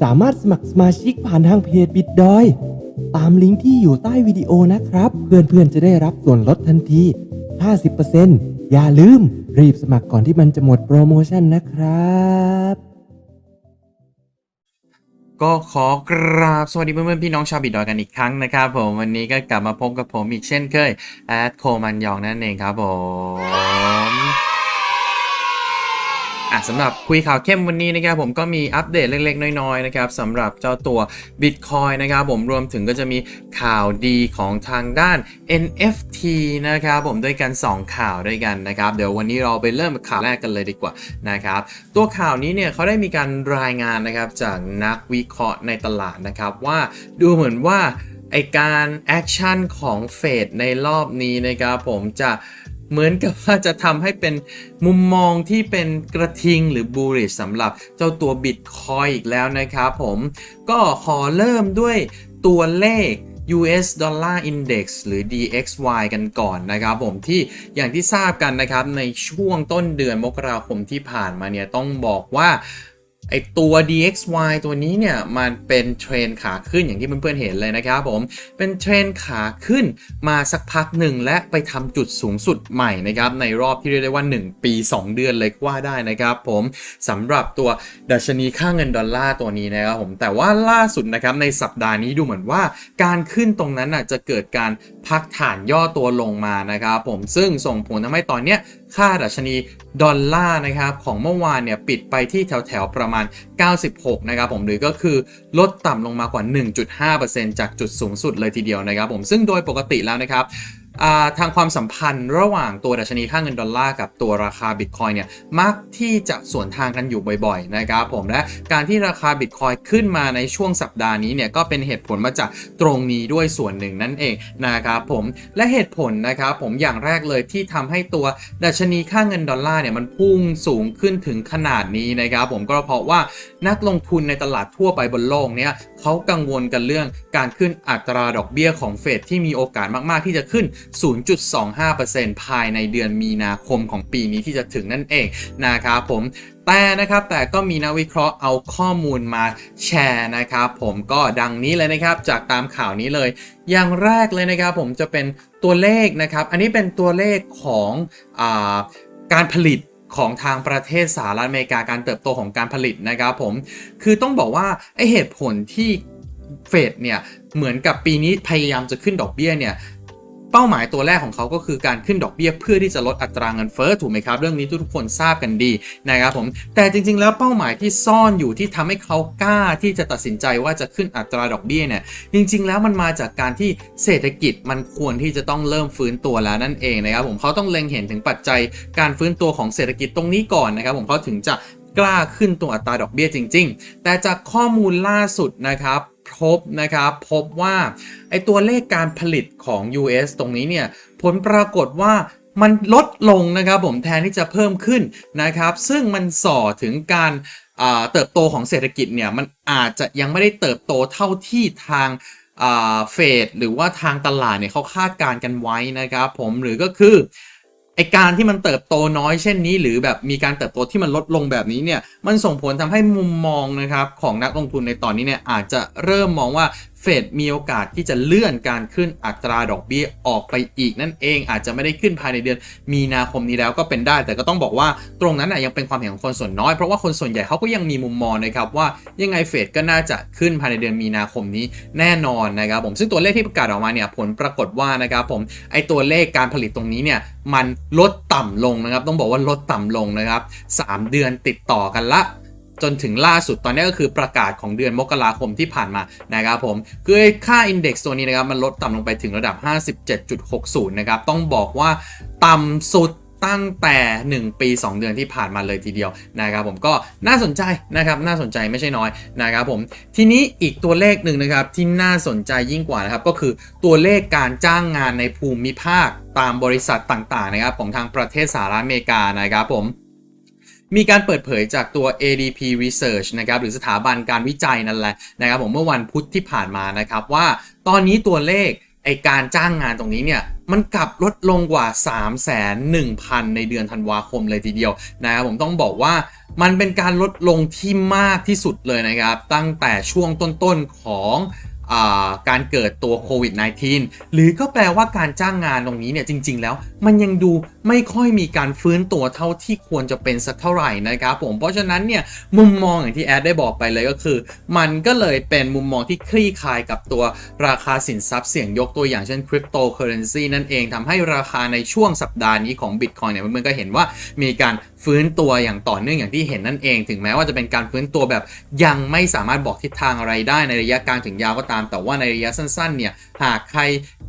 สามารถสมัครสมาชิกผ่านทางเพจบิดดอย ตามลิงก์ที่อยู่ใต้วิดีโอนะครับ เพื่อนๆจะได้รับส่วนลดทันที 50%อย่าลืมรีบสมัครก่อนที่มันจะหมดโปรโมชั่นนะครับ ก็ขอกราบสวัสดีเพื่อนๆพี่น้องชาวบิดดอยกันอีกครั้งนะครับผมวันนี้ก็กลับมาพบกับผมอีกเช่นเคยแอดโคมันยองนั่นเองครับผม อะสำหรับคุยข่าวเข้มวันนี้นะครับผมก็มีอัปเดตเล็กๆ น้อยๆนะครับสำหรับเจ้าตัว Bitcoin นะครับผมรวมถึงก็จะมีข่าวดีของทางด้าน NFT นะครับผมด้วยกัน 2 ข่าวด้วยกันนะครับ เดี๋ยววันนี้เราไปเริ่มข่าวแรกกันเลยดีกว่านะครับตัวข่าวนี้เนี่ยเขาได้มีการรายงานนะครับจากนักวิเคราะห์ในตลาดนะครับว่าดูเหมือนว่าไอการแอคชั่นของเฟดในรอบนี้นะครับผมจะ เหมือนกับว่าจะทำให้เป็นมุมมองที่เป็นกระทิงหรือ bullish สำหรับเจ้าตัว Bitcoin อีกแล้วนะครับผม ก็ขอเริ่มด้วยตัวเลข US Dollar Index หรือ DXY กันก่อนนะครับผมที่อย่างที่ทราบกันนะครับในช่วงต้นเดือนมกราคมที่ผ่านมาเนี่ยต้องบอกว่า ไอตัว DXY ตัวนี้เนี่ย มันเป็นเทรนขาขึ้นอย่างที่เพื่อนๆเห็นเลยนะครับผม เป็นเทรนขาขึ้นมาสักพักหนึ่งและไปทำจุดสูงสุดใหม่นะครับ ในรอบที่เรียกได้ว่า 1 ปี 2 เดือนเลยก็ว่าได้นะครับผมสำหรับตัวดัชนีค่าเงินดอลลาร์ตัวนี้นะครับผม แต่ว่าล่าสุดนะครับในสัปดาห์นี้ดูเหมือนว่า การขึ้นตรงนั้นน่ะจะเกิดการพักฐานย่อตัวลงมานะครับผมซึ่งส่งผลทำให้ตอนเนี้ย ค่าดัชนีดอลลาร์นะครับของเมื่อวานเนี่ยปิดไปที่แถวๆประมาณ 96 นะครับผมหรือก็คือลดต่ำลงมากว่า 1.5%จากจุดสูงสุดเลยทีเดียวนะครับผมซึ่งโดยปกติแล้วนะครับ ทางความสัมพันธ์ระหว่างตัวดัชนีค่าเงินดอลลาร์กับตัวราคาบิตคอยเนี่ยมักที่จะสวนทางกันอยู่บ่อยๆนะครับผมและการที่ราคาบิตคอยขึ้นมาในช่วงสัปดาห์นี้เนี่ยก็เป็นเหตุผลมาจากตรงนี้ด้วยส่วนหนึ่งนั่นเองนะครับผมและเหตุผลนะครับผมอย่างแรกเลยที่ทำให้ตัวดัชนีค่าเงินดอลลาร์เนี่ยมันพุ่งสูงขึ้นถึงขนาดนี้นะครับผมก็เพราะว่านักลงทุนในตลาดทั่วไปบนโลกเนี่ยเขากังวลกันเรื่องการขึ้นอัตราดอกเบี้ยของเฟดที่มีโอกาสมากๆที่จะขึ้น0.25%ภายในเดือนมีนาคมของปีนี้ที่จะถึงนั่นเองนะครับผมแต่นะครับแต่ก็มีนักวิเคราะห์เอาข้อมูลมาแชร์นะครับ ผมก็ดังนี้เลยนะครับจากตามข่าวนี้เลย อย่างแรกเลยนะครับผมจะเป็นตัวเลขนะครับ อันนี้เป็นตัวเลขของอาการผลิตของทางประเทศสหรัฐอเมริกาการเติบโตของการผลิตนะครับผมคือต้องบอกว่าไอเหตุผลที่เฟดเนี่ยเหมือนกับปีนี้พยายามจะขึ้นดอกเบี้ยเนี่ย เป้าหมายตัวแรกของเขาก็คือการขึ้นดอกเบี้ยเพื่อที่จะลดอัตราเงินเฟ้อถูกไหมครับ เรื่องนี้ทุกคนทราบกันดีนะครับผมแต่จริงๆ แล้วเป้าหมายที่ซ่อนอยู่ที่ทำให้เขากล้าที่จะตัดสินใจว่าจะขึ้นอัตราดอกเบี้ยเนี่ยจริง ๆ แล้วมันมาจากการที่เศรษฐกิจมันควรที่จะต้องเริ่มฟื้นตัวแล้วนั่นเองนะครับผมเขาต้องเล็งเห็นถึงปัจจัยการฟื้นตัวของเศรษฐกิจตรงนี้ก่อนนะครับผมเขาถึงจะกล้าขึ้นตัวอัตราดอกเบี้ยจริง ๆ แต่จากข้อมูลล่าสุดนะครับ พบนะครับ พบว่าไอตัวเลขการผลิตของ US ตรงนี้เนี่ย ผลปรากฏว่ามันลดลงนะครับผมแทนที่จะเพิ่มขึ้นนะครับ ซึ่งมันส่อถึงการเติบโตของเศรษฐกิจเนี่ย มันอาจจะยังไม่ได้เติบโตเท่าที่ทางเฟดหรือว่าทางตลาดเนี่ยเขาคาดการณ์กันไว้นะครับผมหรือก็คือ ไอการที่มันเติบโตน้อยเช่นนี้ หรือแบบมีการเติบโตที่มันลดลงแบบนี้เนี่ยมันส่งผลทำให้มุมมองนะครับของนักลงทุนในตอนนี้เนี่ยอาจจะเริ่มมองว่า เฟดมีโอกาสที่จะเลื่อนการขึ้นอัตราดอกเบี้ยออกไปอีกนั่นเองอาจจะไม่ได้ขึ้นภายในเดือน มีนาคมนี้แล้วก็เป็นได้ แต่ก็ต้องบอกว่าตรงนั้นยังเป็นความเห็นของคนส่วนน้อย เพราะว่าคนส่วนใหญ่เขาก็ยังมีมุมมองนะครับว่ายังไงเฟดก็น่าจะขึ้นภายในเดือนมีนาคมนี้แน่นอนนะครับผมซึ่งตัวเลขที่ประกาศออกมาเนี่ยผลปรากฏว่านะครับผมไอตัวเลขการผลิตตรงนี้เนี่ยมันลดต่ำลงนะครับต้องบอกว่าลดต่ำลงนะครับ 3 เดือนติดต่อกันละ จนถึงล่าสุดตอนนี้ก็คือประกาศของเดือนมกราคมที่ผ่านมานะครับผมคือค่า Index ตัวนี้นะครับมันลดต่ำลงไปถึงระดับ 57.60 นะครับ ต้องบอกว่าต่ำสุดตั้งแต่ 1 ปี 2 เดือนที่ผ่านมาเลยทีเดียวนะครับผมก็น่าสนใจนะครับน่าสนใจไม่ใช่น้อยนะครับผมทีนี้อีกตัวเลขหนึ่งนะครับที่น่าสนใจยิ่งกว่านะครับก็คือตัวเลขการจ้างงานในภูมิภาคตามบริษัทต่างๆนะครับของทางประเทศสหรัฐอเมริกานะครับผม มีการเปิดเผยจากตัว ADP Research นะครับหรือสถาบันการวิจัยนั่นแหละนะครับผมเมื่อวันพุธที่ผ่านมานะครับว่าตอนนี้ตัวเลขไอการจ้างงานตรงนี้เนี่ยมันกลับลดลงกว่า 3 1 0 0 0 ในเดือนธันวาคมเลยทีเดียวนะครับผมต้องบอกว่ามันเป็นการลดลงที่มากที่สุดเลยนะครับ ตั้งแต่ช่วงต้นๆของอาการเกิดตัวโควิด -19 หรือก็แปลว่าการจ้างงานตรงนี้เนี่ยจริง ๆ แล้วมันยังดู ไม่ค่อยมีการฟื้นตัวเท่าที่ควรจะเป็นสักเท่าไหร่นะครับผมเพราะฉะนั้นเนี่ยมุมมองอย่างที่แอดได้บอกไปเลยก็คือ มันก็เลยเป็นมุมมองที่คลี่คลายกับตัวราคาสินทรัพย์เสี่ยงยกตัวอย่างเช่นคริปโตเคอเรนซีนั่นเองทำให้ราคาในช่วงสัปดาห์นี้ของ Bitcoin เนี่ยมันก็เห็นว่ามีการฟื้นตัวอย่างต่อเนื่องอย่างที่เห็นนั่นเอง ถึงแม้ว่าจะเป็นการฟื้นตัวแบบยังไม่สามารถบอกทิศทางอะไรได้ในระยะกลางถึงยาวก็ตาม แต่ว่าในระยะสั้นๆเนี่ยหากใคร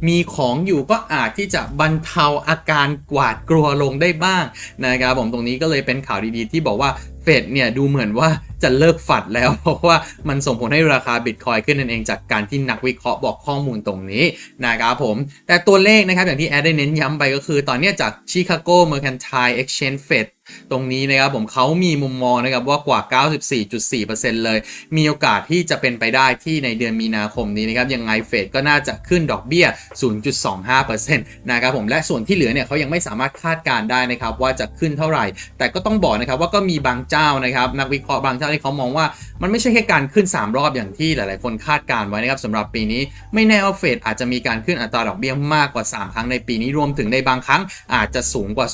มีของอยู่ก็อาจที่จะบรรเทาอาการกวาดกลัวลงได้บ้างนะครับผมตรงนี้ก็เลยเป็นข่าวดีๆ ที่บอกว่าเฟดเนี่ยดูเหมือนว่าจะเลิกฝัดแล้ว เพราะว่ามันส่งผลให้ราคาบิตคอยขึ้นนั่นเองจากการที่นักวิเคราะห์บอกข้อมูลตรงนี้นะครับผม แต่ตัวเลขนะครับอย่างที่แอดได้เน้นย้ำไปก็คือ ตอนนี้จาก Chicago Mercantile Exchange Fed ตรงนี้นะครับผมเขามีมุมมองนะครับว่ากว่า 94.4%เลย มีโอกาสที่จะเป็นไปได้ที่ในเดือนมีนาคมนี้นะครับยังไงเฟดก็น่าจะขึ้นดอกเบี้ย 0.25%นะครับผมและส่วนที่เหลือเนี่ยเขายังไม่สามารถคาดการได้นะครับว่าจะขึ้นเท่าไหร่ แต่ก็ต้องบอกนะครับว่าก็มีบางเจ้านะครับนักวิเคราะห์บางเจ้าที่เขามองว่ามันไม่ใช่แค่การขึ้น 3 รอบอย่างที่หลาย ๆ คนคาดการไว้นะครับสำหรับปีนี้ไม่แน่ว่าเฟดอาจจะมีการขึ้นอัตราดอกเบี้ยมากกว่า 3 ครั้งในปีนี้รวมถึงในบางครั้งอาจจะสูงกว่า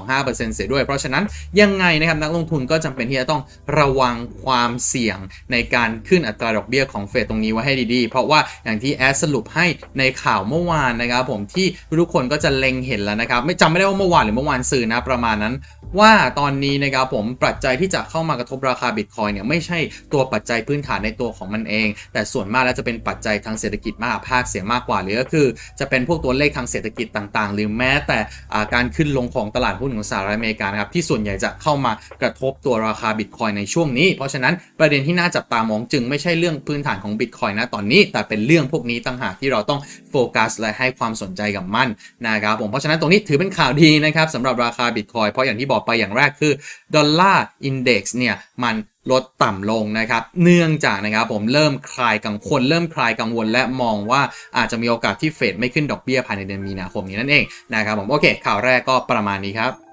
0.25%เสียด้วยเพราะฉะนั้นยังไงนะครับนักลงทุนก็จำเป็นที่จะต้องระวังความเสี่ยงในการขึ้นอัตราดอกเบี้ยของเฟดตรงนี้ไว้ให้ดีๆ เพราะว่าอย่างที่แอดสรุปให้ในข่าวเมื่อวานนะครับผมที่ทุกคนก็จะเล็งเห็นแล้วนะครับไม่จำไม่ได้ว่าเมื่อวานหรือเมื่อวานสื่อนะประมาณนั้นว่าตอนนี้นะครับผมปัจจัยที่จะเข้ามากระทบราคาบิตคอยเนี่ยไม่ใช่ตัวปัจจัยพื้นฐานในตัวของมันเอง แต่ส่วนมากแล้วจะเป็นปัจจัยทางเศรษฐกิจมากภาคเสียมากกว่าหรือก็คือ จะเป็นพวกตัวเลขทางเศรษฐกิจต่างๆ หรือแม้แต่อ่าการขึ้นลงของตลาดหุ้นของสหรัฐอเมริกานะครับที่ส่วนใหญ่จะเข้ามากระทบตัวราคาบิตคอยในช่วงนี้ เพราะฉะนั้นประเด็นที่น่าจับตามองจึงไม่ใช่เรื่องพื้นฐานของบิตคอยนะตอนนี้ แต่เป็นเรื่องพวกนี้ต่างหากที่เราต้องโฟกัสและให้ความสนใจกับมันนะครับผมเพราะฉะนั้นตรงนี้ถือเป็นข่าวดีนะครับสำหรับราคาบิตคอยเพราะอย่างที่บอกไปอย่างแรกคือดอลลาร์อินเด็กซ์เนี่ยมันลดต่ำลงนะครับ เนื่องจากนะครับผมเริ่มคลายกังวลเริ่มคลายกังวลและมองว่าอาจจะมีโอกาสที่เฟดไม่ขึ้นดอกเบี้ยภายในเดือนมีนาคมนี้นั่นเองนะครับผมโอเค ข่าวแรกก็ประมาณนี้ครับ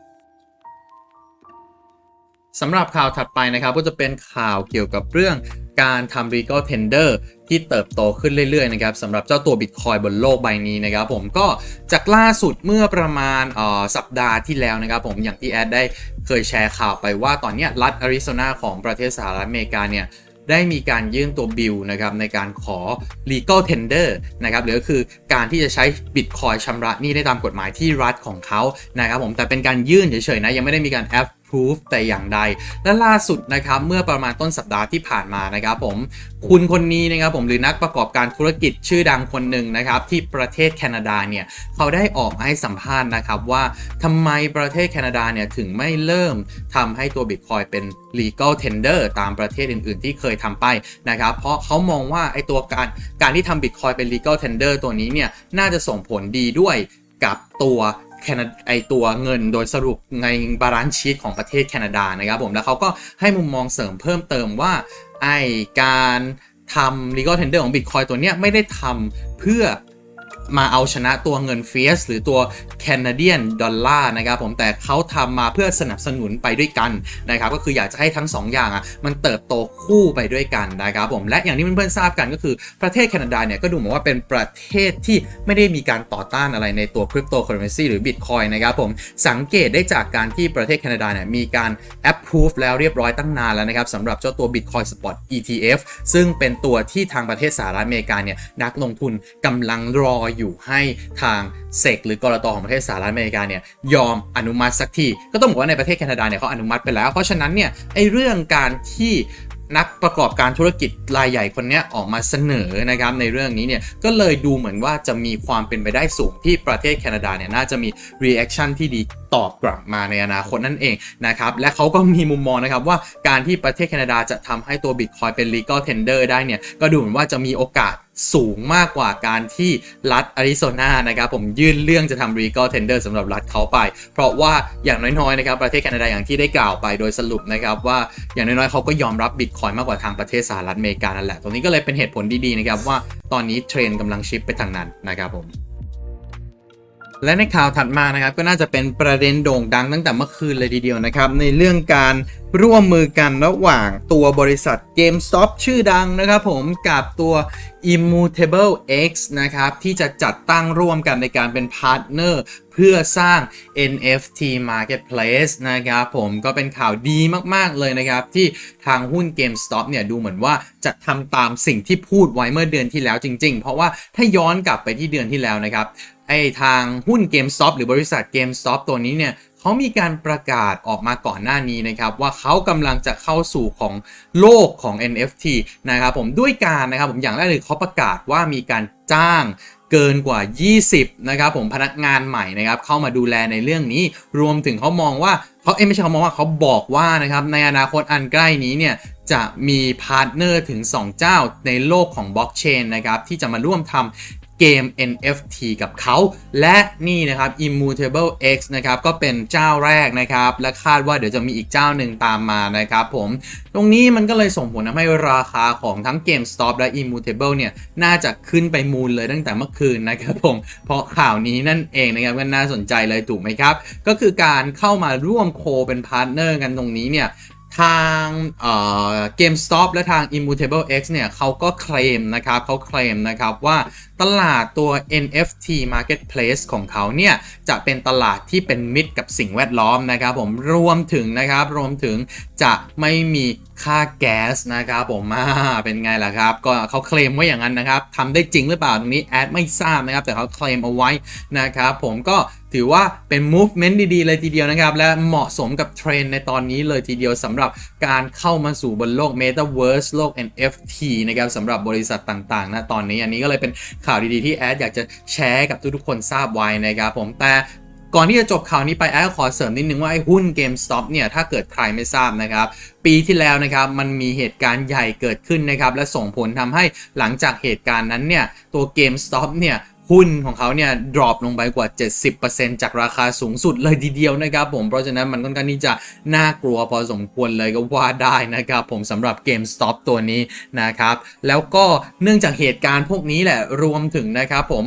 สำหรับข่าวถัดไปนะครับก็จะเป็นข่าวเกี่ยวกับเรื่องการทำ legal tender ที่เติบโตขึ้นเรื่อยๆนะครับสำหรับเจ้าตัว Bitcoin บนโลกใบนี้นะครับผมก็จากล่าสุดเมื่อประมาณออสัปดาห์ที่แล้วนะครับผมอย่างที่แอดได้เคยแชร์ข่าวไปว่าตอนนี้รัฐอาริโซนาของประเทศสหรัฐอเมริกาเนี่ยได้มีการยื่นตัวบิลนะครับในการขอ legal tender นะครับหรือก็คือการที่จะใช้ Bitcoin ชำระหนี้ได้ตามกฎหมายที่รัฐของเขานะครับผมแต่เป็นการยื่นเฉยๆนะยังไม่ได้มีการ approve แต่อย่างใด และล่าสุดนะครับเมื่อประมาณต้นสัปดาห์ที่ผ่านมานะครับผมคุณคนนี้นะครับผมหรือนักประกอบการธุรกิจชื่อดังคนหนึ่งนะครับที่ประเทศแคนาดาเนี่ยเขาได้ออกมาให้สัมภาษณ์นะครับว่าทำไมประเทศแคนาดาเนี่ยถึงไม่เริ่มทำให้ตัว Bitcoin เป็น legal tender ตามประเทศอื่น ๆ ที่เคยทำไปนะครับเพราะเขามองว่าไอตัวการการที่ทำ Bitcoin เป็น legal tender ตัวนี้เนี่ยน่าจะส่งผลดีด้วยกับตัว แคนาไอตัวเงินโดยสรุปในบาลานซ์ชีตของประเทศแคนาดานะครับผมแล้วเขาก็ให้มุมมองเสริมเพิ่มเติมว่าไอการทำ legal tender ของ Bitcoin ตัวเนี้ยไม่ได้ทำเพื่อ มาเอาชนะตัวเงินเฟียสหรือตัว Canadian ดอลลาร์นะครับผมแต่เขาทำมาเพื่อสนับสนุนไปด้วยกันนะครับก็คืออยากจะให้ทั้ง 2 อย่างอะมันเติบโตคู่ไปด้วยกันนะครับผมและอย่างที่เพื่อนๆทราบกันก็คือประเทศแคนาดาเนี่ยก็ดูเหมือนว่าเป็นประเทศที่ไม่ได้มีการต่อต้านอะไรในตัวคริปโตเคอเรนซีหรือ Bitcoin นะครับผมสังเกตได้จากการที่ประเทศแคนาดาเนี่ยมีการ approve แล้วเรียบร้อยตั้งนานแล้วนะครับสำหรับเจ้าตัว Bitcoin Spot ETF ซึ่งเป็นตัวที่ทางประเทศสหรัฐอเมริกาเนี่ยนักลงทุนกำลังรออยู่ให้ทางเซกหรือกรตของประเทศสหรัฐอเมริกาเนี่ยยอมอนุมัติสักที ก็ต้องบอกว่าในประเทศแคนาดาเนี่ยเขาอนุมัติไปแล้ว เพราะฉะนั้นเนี่ยไอเรื่องการที่นักประกอบการธุรกิจรายใหญ่คนนี้ออกมาเสนอนะครับในเรื่องนี้เนี่ยก็เลยดูเหมือนว่าจะมีความเป็นไปได้สูงที่ประเทศแคนาดาเนี่ยน่าจะมี reaction ที่ดีตอบกลับมาในอนาคตนั่นเองนะครับและเขาก็มีมุมมองนะครับว่าการที่ประเทศแคนาดาจะทำให้ตัว Bitcoin เป็น legal tender ได้เนี่ยก็ดูเหมือนว่าจะมีโอกาส สูงมากกว่าการที่รัฐอาริโซนานะครับผมยื่นเรื่องจะทำ legal tender สำหรับรัฐเขาไป เพราะว่าอย่างน้อยๆนะครับประเทศแคนาดาอย่างที่ได้กล่าวไปโดยสรุปนะครับว่าอย่างน้อยๆเขาก็ยอมรับบิตคอยมากกว่าทางประเทศสหรัฐอเมริกานั่นแหละตรงนี้ก็เลยเป็นเหตุผลดีๆนะครับว่าตอนนี้เทรนกำลังชิปไปทางนั้นนะครับผม และในข่าวถัดมานะครับก็น่าจะเป็นประเด็นโด่งดังตั้งแต่เมื่อคืนเลยทีเดียวนะครับ ในเรื่องการร่วมมือกันระหว่างตัวบริษัท GameStop ชื่อดังนะครับผมกับตัว Immutable X นะครับ ที่จะจัดตั้งร่วมกันในการเป็นพาร์ทเนอร์เพื่อสร้าง NFT Marketplace นะครับผมก็เป็นข่าวดีมาก ๆ เลยนะครับ ที่ทางหุ้น GameStop เนี่ยดูเหมือนว่าจะทำตามสิ่งที่พูดไว้เมื่อเดือนที่แล้วจริง ๆ เพราะว่าถ้าย้อนกลับไปที่เดือนที่แล้วนะครับ ไอทางหุ้น GameStop หรือบริษัท GameStop ตัวนี้เนี่ยเขามีการประกาศออกมาก่อนหน้านี้นะครับ ว่าเขากำลังจะเข้าสู่ของโลกของ NFT นะครับผมด้วยการนะครับผมอย่างแรกเลยเขาประกาศว่ามีการจ้างเกินกว่า 20 นะครับผมพนักงานใหม่นะครับเข้ามาดูแลในเรื่องนี้ รวมถึงเขามองว่าเขาเอ้ไม่ใช่เขามองว่าเขาบอกว่านะครับในอนาคตอันใกล้นี้เนี่ยจะมีพาร์ทเนอร์ถึง 2 เจ้าในโลกของบล็อกเชนนะครับที่จะมาร่วมทำ เกม NFT กับเขา และนี่นะครับ Immutable X นะครับก็เป็นเจ้าแรกนะครับ และคาดว่าเดี๋ยวจะมีอีกเจ้าหนึ่งตามมานะครับผม ตรงนี้มันก็เลยส่งผลทำให้ราคาของทั้ง GameStop และ Immutable เนี่ย น่าจะขึ้นไปมูลเลยตั้งแต่เมื่อคืนนะครับผม เพราะข่าวนี้นั่นเองนะครับก็น่าสนใจเลยถูกไหมครับ ก็คือการเข้ามาร่วมโคเป็นพาร์ทเนอร์กันตรงนี้เนี่ย ทางเอ่อ GameStop และทาง Immutable X เนี่ยเขาก็เคลมนะครับเขาเคลมนะครับว่าตลาดตัว NFT Marketplace ของเขาเนี่ย จะเป็นตลาดที่เป็นมิตรกับสิ่งแวดล้อมนะครับผมรวมถึงนะครับรวมถึงจะไม่มีค่าแก๊สนะครับผมมาเป็นไงล่ะครับ ก็เขาเคลมไว้อย่างนั้นนะครับทำได้จริงหรือเปล่าตรงนี้แอดไม่ทราบนะครับ แต่เขาเคลมเอาไว้นะครับผมก็ ถือว่าเป็น movement ดีๆ เลยทีเดียวนะครับ และเหมาะสมกับเทรนด์ในตอนนี้เลยทีเดียวสำหรับการเข้ามาสู่บนโลก Metaverse โลก NFT นะครับสำหรับบริษัทต่างๆนะตอนนี้ อันนี้ก็เลยเป็นข่าวดีๆ ที่แอดอยากจะแชร์กับทุกๆคนทราบไว้นะครับผมแต่ก่อนที่จะจบข่าวนี้ไปแอดขอเสริมนิดนึงว่าไอ้หุ้น GameStop เนี่ยถ้าเกิดใครไม่ทราบนะครับ ปีที่แล้วนะครับมันมีเหตุการณ์ใหญ่เกิดขึ้นนะครับและส่งผลทำให้หลังจากเหตุการณ์นั้นเนี่ยตัว GameStop เนี่ย หุ้นของเขาเนี่ยดรอปลงไปกว่า 70%จากราคาสูงสุดเลยทีเดียวนะครับผม เพราะฉะนั้นมันค่อนข้างที่จะน่ากลัวพอสมควรเลยก็ว่าได้นะครับผมสำหรับ GameStop ตัวนี้นะครับ แล้วก็เนื่องจากเหตุการณ์พวกนี้แหละรวมถึงนะครับผม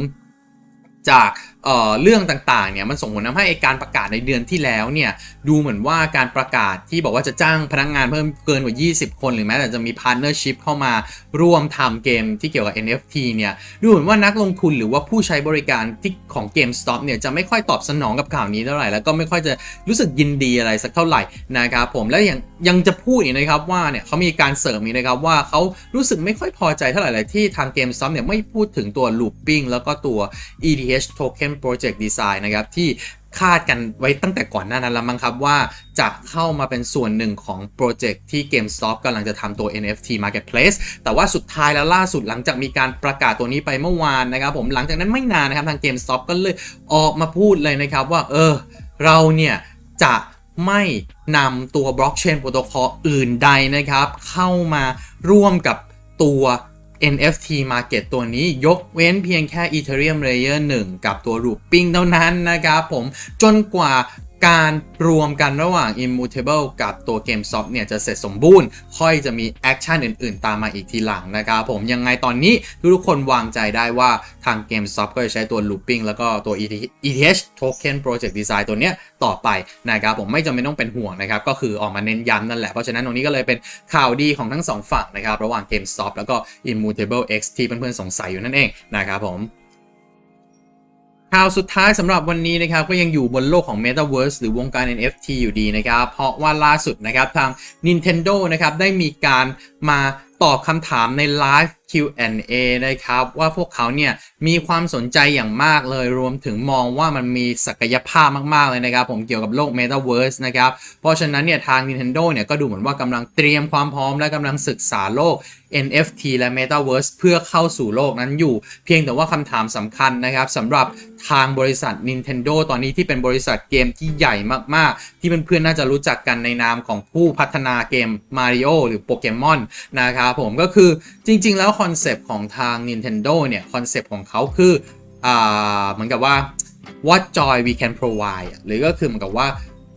จาก เอ่อเรื่องต่างๆเนี่ยมันส่งผลทำให้การประกาศในเดือนที่แล้วเนี่ยดูเหมือนว่าการประกาศที่บอกว่าจะจ้างพนักงานเพิ่มเกินกว่า 20 คน หรือแม้แต่จะมีพาร์เนอร์ชิพเข้ามาร่วมทำเกมที่เกี่ยวกับ NFT เนี่ยดูเหมือนว่านักลงทุนหรือว่าผู้ใช้บริการที่ของ GameStop เนี่ยจะไม่ค่อยตอบสนองกับข่าวนี้เท่าไหร่แล้วก็ไม่ค่อยจะรู้สึกยินดีอะไรสักเท่าไหร่นะครับผมและยังยังจะพูดอีกนะครับว่าเนี่ยเขามีการเสริมอีกนะครับว่าเขารู้สึกไม่ค่อยพอใจเท่าไหร่เลยที่ทาง GameStop เนี่ยไม่พูดถึงตัว looping แล้วก็ตัว ETH token project design นะครับที่คาดกันไว้ตั้งแต่ก่อนหน้านั้นแล้วมั้งครับว่าจะเข้ามาเป็นส่วนหนึ่งของโปรเจกต์ที่ GameStop กำลังจะทำตัว NFT Marketplace แต่ว่าสุดท้ายแล้วล่าสุดหลังจากมีการประกาศตัวนี้ไปเมื่อวานนะครับผมหลังจากนั้นไม่นานนะครับทาง GameStop ก็เลยออกมาพูดเลยนะครับว่าเออเราเนี่ยจะไม่นำตัวบล็อกเชนโปรโตคอลอื่นใดนะครับเข้ามาร่วมกับตัว NFT Market ตัวนี้ยกเว้นเพียงแค่ Ethereum Layer 1 กับตัว Looping เท่านั้นนะครับผมจนกว่า การรวมกันระหว่าง Immutable กับตัว GameStop เนี่ยจะเสร็จสมบูรณ์ ค่อยจะมีแอคชั่นอื่นๆ ตามมาอีกทีหลังนะครับผมยังไงตอนนี้ทุกๆคนวางใจได้ว่าทาง GameStop ก็จะใช้ตัว Looping แล้วก็ตัว ETH Token Project Design ตัวเนี้ยต่อไปนะครับผมไม่จำเป็นต้องเป็นห่วงนะครับ ก็คือออกมาเน้นย้ำนั่นแหละ เพราะฉะนั้นตรงนี้ก็เลยเป็นข่าวดีของทั้งสองฝั่งนะครับ ระหว่าง GameStop แล้วก็ Immutable X ที่เพื่อนๆสงสัยอยู่นั่นเองนะครับผม ข่าวสุดท้ายสำหรับวันนี้นะครับก็ยังอยู่บนโลกของ Metaverse หรือวงการ NFT อยู่ดีนะครับ เพราะว่าล่าสุดนะครับทาง Nintendo นะครับได้มีการมา ตอบคำถามในไลฟ์ Q&A นะครับว่าพวกเขาเนี่ยมีความสนใจอย่างมากเลยรวมถึงมองว่ามันมีศักยภาพมาก ๆ เลยนะครับ ผมเกี่ยวกับโลก Metaverse นะครับ เพราะฉะนั้นเนี่ยทาง Nintendo เนี่ยก็ดูเหมือนว่ากำลังเตรียมความพร้อมและกำลังศึกษาโลก NFT และ Metaverse เพื่อเข้าสู่โลกนั้นอยู่ เพียงแต่ว่าคำถามสำคัญนะครับสำหรับทางบริษัท Nintendo ตอนนี้ที่เป็นบริษัทเกมที่ใหญ่มาก ๆ ที่เพื่อนๆน่าจะรู้จักกันในนามของผู้พัฒนาเกม Mario หรือโปเกมอนะครับผมก็คือจริง ๆ แล้วคอนเซปต์ของทาง Nintendo เนี่ยคอนเซปต์ของเขาคืออ่าเหมือนกับว่า what joy we can provide หรือก็คือเหมือนกับว่า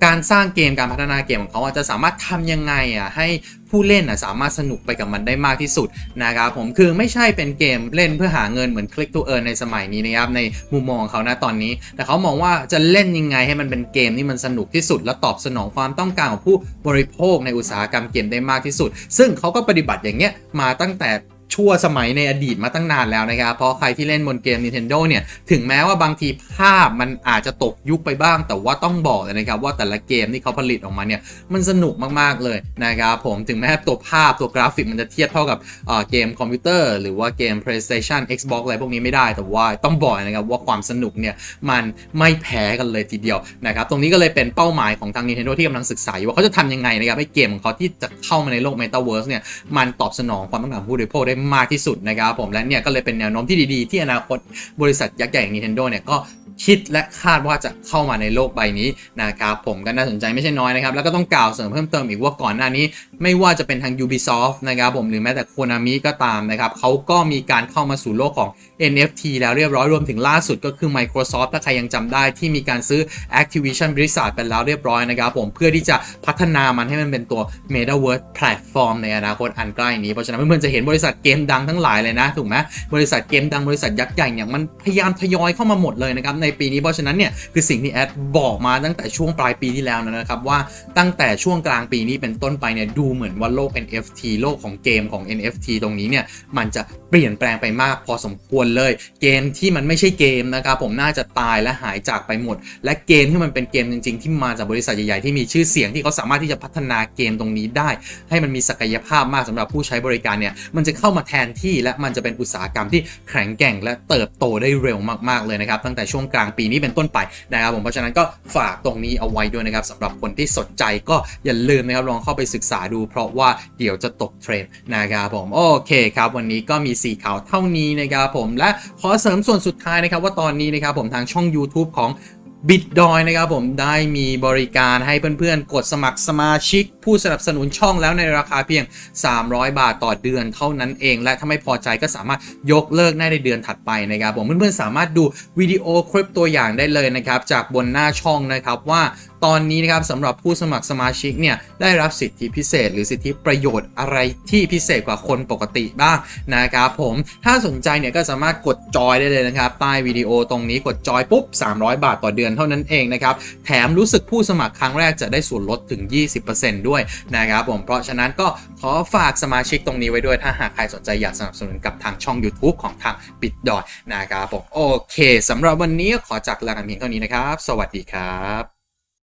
การสร้างเกมการพัฒนาเกมของเขาจะสามารถทำยังไงอะให้ผู้เล่นอะสามารถสนุกไปกับมันได้มากที่สุดนะครับผมคือไม่ใช่เป็นเกมเล่นเพื่อหาเงินเหมือน Click to Earn ในสมัยนี้นะครับในมุมมองของเขานะตอนนี้ แต่เขามองว่าจะเล่นยังไงให้มันเป็นเกมที่มันสนุกที่สุด และตอบสนองความต้องการของผู้บริโภคในอุตสาหกรรมเกมได้มากที่สุด ซึ่งเขาก็ปฏิบัติอย่างเงี้ยมาตั้งแต่ ชั่วสมัยในอดีตมาตั้งนานแล้วนะครับ เพราะใครที่เล่นบนเกม Nintendo เนี่ย ถึงแม้ว่าบางทีภาพมันอาจจะตกยุคไปบ้าง แต่ว่าต้องบอกเลยนะครับ ว่าแต่ละเกมที่เขาผลิตออกมาเนี่ย มันสนุกมากๆเลยนะครับผมถึงแม้ตัวภาพตัวกราฟิกมันจะเทียบเท่ากับเเกมคอมพิวเตอร์ หรือว่าเกม PlayStation Xbox อะไรพวกนี้ไม่ได้ แต่ว่าต้องบอกนะครับว่าความสนุกเนี่ยมันไม่แพ้กันเลยทีเดียวนะครับตรงนี้ก็เลยเป็นเป้าหมายของทาง Nintendo ที่กำลังศึกษาอยู่ว่าเขาจะทำยังไงนะครับให้เกมของเขาที่จะเข้ามาในโลก Metaverse เนี่ยมันตอบสนองความต้องการผู้บริโภคได้มากที่สุดนะครับผมและเนี่ยก็เลยเป็นแนวโน้มที่ดีๆ ที่อนาคตบริษัทยักษ์ใหญ่อย่าง Nintendo เนี่ยก็คิดและคาดว่าจะเข้ามาในโลกใบนี้นะครับผมก็น่าสนใจไม่ใช่น้อยนะครับ แล้วก็ต้องกล่าวเสริมเพิ่มเติมอีกว่าก่อนหน้านี้ ไม่ว่าจะเป็นทาง Ubisoft นะครับผมหรือแม้แต่ Konami ก็ตามนะครับเขาก็มีการเข้ามาสู่โลกของ NFT แล้วเรียบร้อยรวมถึงล่าสุดก็คือ Microsoft ถ้าใครยังจำได้ที่มีการซื้อ Activision Blizzard ไปแล้วเรียบร้อยนะครับผมเพื่อที่จะพัฒนามันให้มันเป็นตัว Metaverse Platform ในอนาคตอันใกล้นี้ เพราะฉะนั้นเพื่อนๆจะเห็นบริษัทเกมดังทั้งหลายเลยนะถูกไหมบริษัทเกมดังบริษัทยักษ์ใหญ่เนี่ยมันพยายามทยอยเข้ามาหมดเลยนะครับในปีนี้เพราะฉะนั้นเนี่ยคือสิ่งที่แอดบอกมาตั้งแต่ช่วงปลายปีที่แล้วนะครับว่าตั้งแต่ช่วงกลางปีนี้เป็นต้นไปเนี่ยดูเหมือนว่าโลก NFT โลกของเกมของ NFT ตรงนี้เนี่ยมันจะเปลี่ยนแปลงไปมากพอสมควรเลย เกมที่มันไม่ใช่เกมนะครับผมน่าจะตายและหายจากไปหมด และเกมที่มันเป็นเกมจริง ๆ ที่มาจากบริษัทใหญ่ๆที่มีชื่อเสียงที่เขาสามารถที่จะพัฒนาเกมตรงนี้ได้ ให้มันมีศักยภาพมากสำหรับผู้ใช้บริการเนี่ยมันจะเข้ามาแทนที่และมันจะเป็นอุตสาหกรรมที่แข็งแกร่งและเติบโตได้เร็วมากๆเลยนะครับตั้งแต่ช่วงกลางปีนี้เป็นต้นไปนะครับผมเพราะฉะนั้นก็ฝากตรงนี้เอาไว้ด้วยนะครับสำหรับคนที่สนใจก็อย่าลืมนะครับลองเข้าไปศึกษาดู เพราะว่าเดี๋ยวจะตกเทรนด์นะครับผมโอเคครับ วันนี้ก็มี 4 ข่าวเท่านี้นะครับผมและขอเสริมส่วนสุดท้ายนะครับว่าตอนนี้นะครับผมทางช่อง YouTube ของบิดดอยนะครับผมได้มีบริการให้เพื่อนๆ กดสมัครสมาชิก ผู้สนับสนุนช่องแล้วในราคาเพียง 300 บาทต่อเดือนเท่านั้นเอง และถ้าไม่พอใจก็สามารถยกเลิกได้ในเดือนถัดไปนะครับผมเพื่อนๆสามารถดูวิดีโอคลิปตัวอย่างได้เลยนะครับจากบนหน้าช่องนะครับว่าตอนนี้นะครับสำหรับผู้สมัครสมาชิกเนี่ยได้รับสิทธิพิเศษ หรือสิทธิประโยชน์อะไรที่พิเศษกว่าคนปกติบ้างนะครับผมถ้าสนใจเนี่ยก็สามารถกดจอยได้เลยนะครับใต้วิดีโอตรงนี้กดจอยปุ๊บ 300 บาทต่อเดือนเท่านั้นเองนะครับแถมรู้สึกผู้สมัครครั้งแรกจะได้ส่วนลดถึง 20%ด้วยนะครับผมเพราะฉะนั้นก็ขอฝากสมาชิกตรงนี้ไว้ด้วยถ้าหากใครสนใจอยากสนับสนุนกับทางช่อง YouTube ของทางปิดดอยนะครับผมโอเคสำหรับวันนี้ขอจากลากันเพียงเท่านี้นะครับ สวัสดีครับ